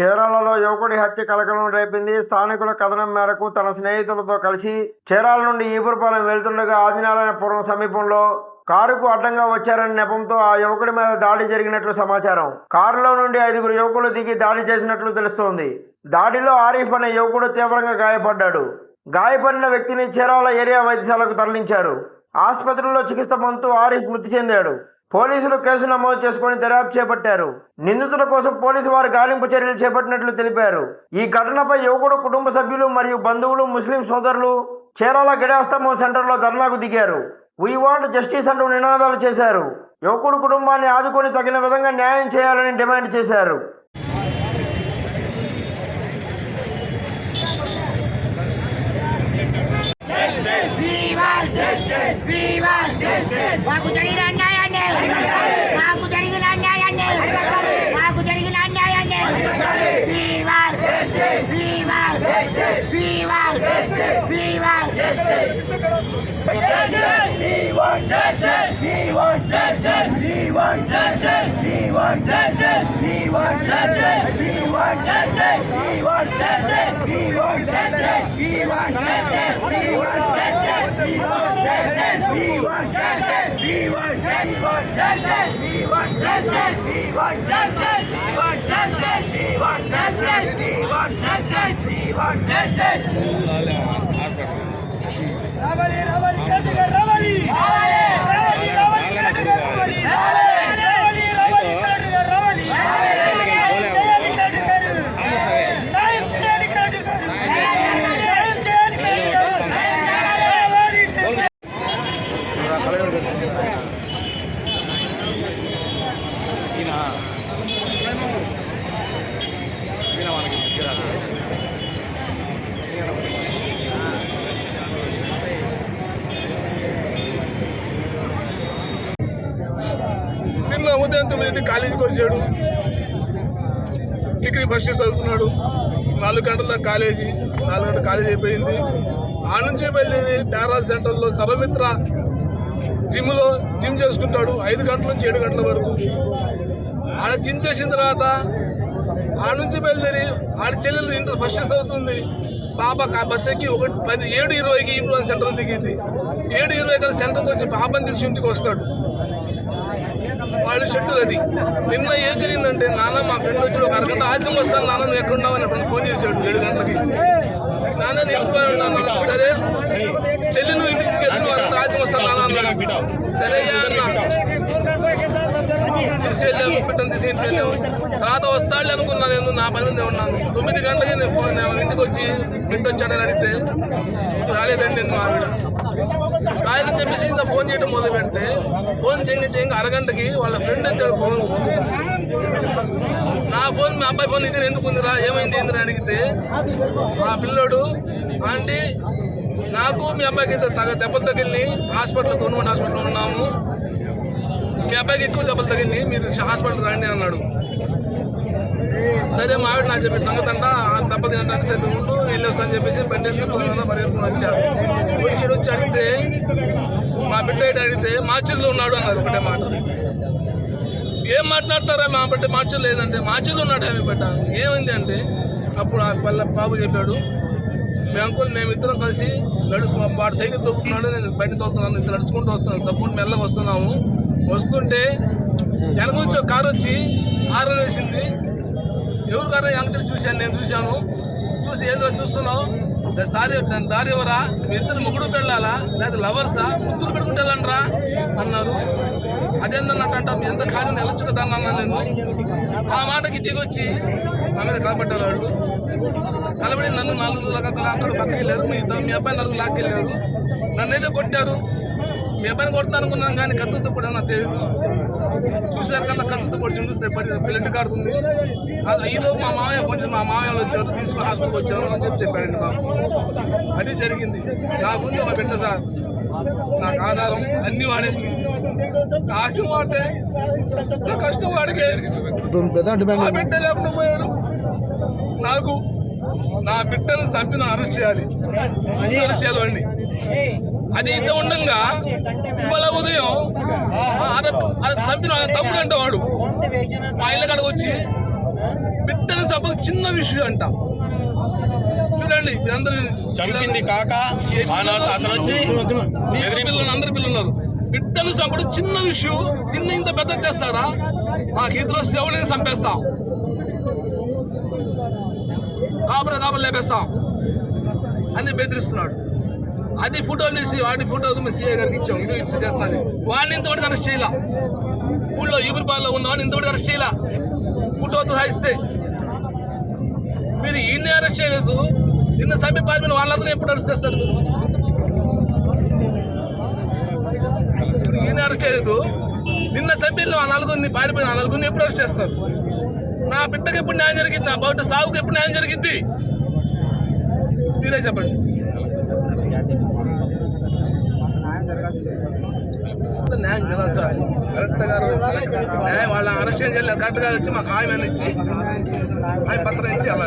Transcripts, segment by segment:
చీరాలలో యువకుడి హత్య కలకలం రేపింది. స్థానికుల కథనం మేరకు తన స్నేహితులతో కలిసి చీరాల నుండి ఈపురపాలెం వెళ్తుండగా ఆదినారాయణపురం సమీపంలో కారుకు అడ్డంగా వచ్చారనే నెపంతో ఆ యువకుడి మీద దాడి జరిగినట్లు సమాచారం. కారులో నుండి ఐదుగురు యువకులు దిగి దాడి చేసినట్లు తెలుస్తోంది. దాడిలో ఆరిఫ్ అనే యువకుడు తీవ్రంగా గాయపడ్డాడు. గాయపడిన వ్యక్తిని చీరాల ఏరియా వైద్యశాలకు తరలించారు. ఆసుపత్రిలో చికిత్స పొందుతూ ఆరిఫ్ మృతి చెందాడు. పోలీసులు కేసు నమోదు చేసుకుని దర్యాప్తు చేపట్టారు నిందితుల కోసం పోలీసు వారు గాలింపు చర్యలు చేపట్టినట్లు తెలిపారు ఈ ఘటనపై యువకుడు కుటుంబ సభ్యులు మరియు బంధువులు ముస్లిం సోదరులు చేరాల గడాస్తమం సెంటర్లో ధర్నాకు దిగారు వీ వాంట్ జస్టిస్ అంటూ నినాదాలు చేశారు యువకుడు కుటుంబాన్ని ఆదుకొని తగిన విధంగా న్యాయం చేయాలని డిమాండ్ చేశారు మాకు జరిగిన Justice! రావాలి రావాలి కేటీఆర్ Aê! ఉదయం తొమ్మిది కాలేజీకి వచ్చాడు. డిగ్రీ ఫస్ట్ ఇయర్ చదువుతున్నాడు నాలుగు గంటల దాకా కాలేజీ నాలుగు గంటల కాలేజీ అయిపోయింది. ఆ నుంచి మళ్ళీ డారాజ్ సెంటర్లో సర్వమిత్ర జిమ్లో జిమ్ చేసుకుంటాడు. ఐదు గంటల నుంచి ఏడు గంటల వరకు. ఆడ జిమ్ చేసిన తర్వాత ఆ నుంచి బయలుదేరి ఆడ చెల్లెలు ఇంటర్ ఫస్ట్ ఇయర్ చదువుతుంది. పాప బస్ ఎక్కి ఒకటి పది ఏడు ఇరవైకి ఇప్పుడు సెంటర్ దిగింది. ఏడు ఇరవై కలిసి సెంటర్కి వచ్చి పాపని తీసి ఇంటికి వస్తాడు. వాళ్ళ షెడ్యూల్ అది. నిన్న ఏం జరిగిందంటే నాన్న మా ఫ్రెండ్ వచ్చి ఒక అరగంట ఆలస్యం వస్తాను నాన్న నువ్వు ఎక్కడున్నావు అని అప్పుడు ఫోన్ చేశాడు ఏడు గంటలకి. నాన్న నేను ఇంట్లోనే ఉన్నాను సరే చెల్లి నువ్వు ఇంటికి తీసుకెళ్ళి నువ్వు అరగంట ఆలస్యం వస్తాను నాన్న సరే అన్న. తీసుకెళ్ళాము పెట్టని తీసుకెళ్ళాము. తర్వాత వస్తాడు అనుకున్నాను నేను నా పని మీద ఉన్నాను. తొమ్మిది గంటలకి నేను ఫోన్ ఇంటికి వచ్చి బిడ్డ వచ్చాడని అడిగితే రాలేదండి నేను మా ఆవిడ. రాలేదని చెప్పేసి ఇంకా ఫోన్ చేయడం మొదలు పెడితే ఫోన్ చేయంగా చేయంగా అరగంటకి వాళ్ళ ఫ్రెండ్ ఎత్తాడు ఫోన్. నా ఫోన్ మీ అబ్బాయి ఫోన్ ఇది ఎందుకు ఉందిరా ఏమైంది ఏందిరా అడిగితే మా పిల్లోడు ఆంటీ నాకు మీ అబ్బాయికి తగ దెబ్బలు తగిలి హాస్పిటల్ గవర్నమెంట్ హాస్పిటల్లో ఉన్నాము. మీ అబ్బాయికి ఎక్కువ దెబ్బలు తగిలి మీరు హాస్పిటల్ రండి అన్నాడు. సరే మా ఆవిడ నాకు చెప్పిన సంగతి అంట దెబ్బ తినడానికి సరే ఉండు వెళ్ళి వస్తా అని చెప్పేసి బండి వేసుకుని పరిగెత్తుకుని వచ్చా. వచ్చి వచ్చి అడిగితే మా బిడ్డ ఏంటి అడిగితే మాచిల్లో ఉన్నాడు అన్నారు ఒకటే మాట. ఏం మాట్లాడతారా మా బిడ్డ? మార్చిలో లేదంటే మార్చిలో ఉన్నాడు ఆమె బిడ్డ? ఏమైంది అంటే అప్పుడు ఆ పిల్ల బాబు చెప్పాడు మీ అంకుల్ మేమిద్దరం కలిసి నడుచు వాడు సైకిల్ తొక్కుతున్నాడు నేను బండి తొక్కుతున్నాను ఇద్దరు నడుచుకుంటూ వస్తున్నాను తప్పకుండా మెల్లగా వస్తున్నాము. వస్తుంటే వెనక నుంచి ఒక కారు వచ్చి హారన్ వేసింది. ఎవరు కారు వెనక చూశాను నేను చూశాను. చూసి ఏందో చూస్తున్నావు? దారి దారి ఎవరా? మీ ఇద్దరు ముగ్గురు పెళ్ళాలా? లేదా లవర్సా ముద్దులు పెట్టుకుంటే వెళ్ళండిరా అన్నారు అదేందన్నట్టు అంట మీ ఎంత ఖాళీ వెళ్ళొచ్చు కదా అన్నా నేను. ఆ మాటకి దిగొచ్చి నా మీద కలపడ్డారు వాళ్ళు. కలబడి నన్ను నాలుగు లాక్కలు పక్కకి వెళ్ళారు మీ ఇద్దరు- మీ అబ్బాయి నలుగురు లాక్కెళ్ళారు. నన్ను అయితే కొట్టారు. మీ అబ్బాయిని కొడతాను అనుకున్నాను కానీ కత్తుతో కూడా నాకు తెలియదు చూసారు కల్లా కత్తుతో పొడిచిండు బ్లడ్ కారుతుంది. అది ఈలోపు మా మామయ్య కొంచెం మా మామయ్యలు వచ్చారు తీసుకుని హాస్పిటల్కి వచ్చారు అని చెప్పి చెప్పారండి బాబు. అది జరిగింది. నాకుంది మా బిడ్డ సార్ నాకు ఆధారం అన్ని వాడే ఆశ వాడితే నా కష్టం వాడికే. నా బిడ్డ లేకుండా పోయాడు నాకు నా బిడ్డను చంపిన అరెస్ట్ చేయాలి. అరెస్ట్ చేయాలి వాడిని. అది ఇట్లా ఉండగా? ఇవాళ ఉదయం చంపిన తమ్ముడు అంటే వాడు. మా ఇళ్ళ కాడకు వచ్చి బిడ్డను చంపక చిన్న విషయం అంట. చూడండి మీరందరూ చంపింది కాక అతను వచ్చి పిల్లలు అందరి పిల్లలు ఉన్నారు. బిడ్డను చంపడం చిన్న విషయం దీన్ని ఇంత పెద్ద చేస్తారా? మాకు ఇద్దరు ఎవరిని చంపేస్తాం. కాపుర కాపుర లేపేస్తాం. అని బెదిరిస్తున్నాడు. అది ఫోటోలు తీసి వాటి ఫోటోలు మేము సీఏ గారికి ఇచ్చాం. ఇది ఇట్లా చేస్తాను. వాడిని ఇంతవరకు అరెస్ట్ చేయాల. ఊళ్ళో ఈపురపాలలో ఉన్న వాడిని ఇంతవరకు అరెస్ట్ చేయాల. ఫోటోతో సాయిస్తే మీరు ఈయన్ని అరెస్ట్ చేయలేదు. నిన్న సమీ పారిపోయిన వాళ్ళందరూ ఎప్పుడు అరెస్ట్ చేస్తారు మీరు? ఈయన అరెస్ట్ చేయలేదు. నిన్న సభ్యులు ఆ నలుగురిని పారిపోయిన ఆ నలుగురిని ఎప్పుడు అరెస్ట్ చేస్తారు? నా బిడ్డకి ఎప్పుడు న్యాయం జరిగింది? నా బౌట సాగుకి ఎప్పుడు న్యాయం జరిగింది? మీరే చెప్పండి. న్యాయం జరగాలి సార్ కరెక్ట్ గారు వచ్చి న్యాయం వాళ్ళ అరెస్ట్ చేయలేదు కరెక్ట్ గారు వచ్చి మాకు హామీ ఇచ్చి హామీ పత్రం ఇచ్చి అలా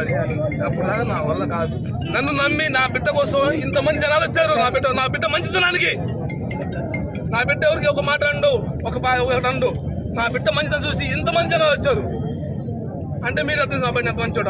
అప్పుడు నా వల్ల కాదు నన్ను నమ్మి నా బిడ్డ కోసం ఇంతమంది జనాలు వచ్చారు నా బిడ్డ నా బిడ్డ మంచితనానికి నా బిడ్డ ఎవరికి ఒక మాట అండు ఒక పా- ఒకటి నా బిడ్డ మంచిదని చూసి ఇంతమంది జనాలు వచ్చారు అంటే మీరు అర్థం కాబట్టి ఎంత మంచోడు